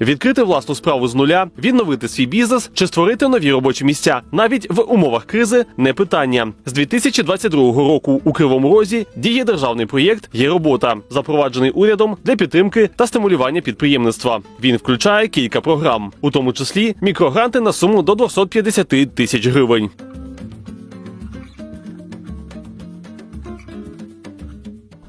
Відкрити власну справу з нуля, відновити свій бізнес чи створити нові робочі місця навіть в умовах кризи не питання. З 2022 року у Кривому Розі діє державний проєкт Є робота, запроваджений урядом для підтримки та стимулювання підприємництва. Він включає кілька програм, у тому числі мікрогранти на суму до 250 тисяч гривень.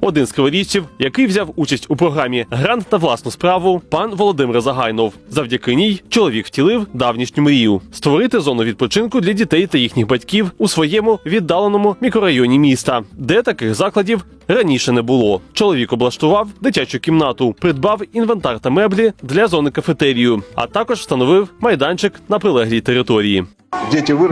Один з криворіжців, який взяв участь у програмі Грант на власну справу, пан Володимир Загайнов. Завдяки ній чоловік втілив давнішню мрію створити зону відпочинку для дітей та їхніх батьків у своєму віддаленому мікрорайоні міста, де таких закладів раніше не було. Чоловік облаштував дитячу кімнату, придбав інвентар та меблі для зони кафетерію, а також встановив майданчик на прилеглій території.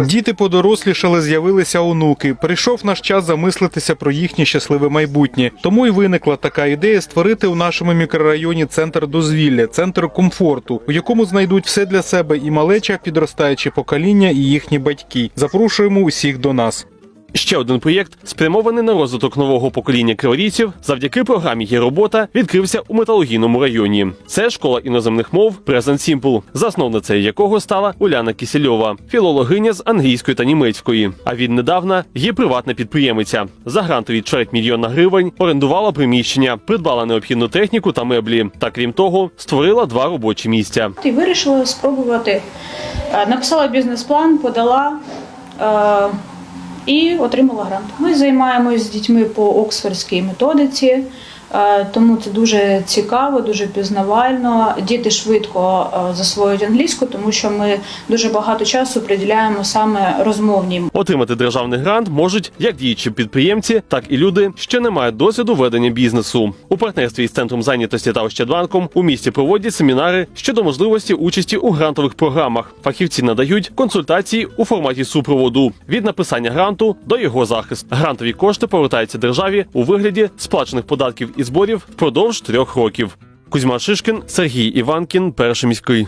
Діти подорослішали, з'явилися онуки. Прийшов наш час замислитися про їхнє щасливе майбутнє. Тому й виникла така ідея створити у нашому мікрорайоні центр дозвілля, центр комфорту, у якому знайдуть все для себе і малеча, підростаючі покоління, і їхні батьки. Запрошуємо усіх до нас. Ще один проєкт, спрямований на розвиток нового покоління криворійців, завдяки програмі є робота, відкрився у металургійному районі. Це школа іноземних мов Present Simple, засновницею якого стала Уляна Кісельова, філологиня з англійської та німецької. А віднедавна є приватна підприємиця. За грантові чверть мільйона гривень орендувала приміщення, придбала необхідну техніку та меблі. Та крім того, створила два робочі місця. І вирішила спробувати. Е, Написала бізнес-план, подала е, і отримала грант. Ми займаємось з дітьми по оксфордській методиці, тому це дуже цікаво, дуже пізнавально. Діти швидко е, засвоюють англійську, тому що ми дуже багато часу приділяємо саме розмовній Отримати державний грант можуть як діючі підприємці, так і люди, що не мають досвіду ведення бізнесу. У партнерстві із центром зайнятості та Ощадбанком у місті проводять семінари щодо можливості участі у грантових програмах. Фахівці надають консультації у форматі супроводу від написання гранту до його захист. Грантові кошти повертаються державі у вигляді сплачених податків і зборів впродовж трьох років. Кузьма Шишкін, Сергій Іванкін, перший міський.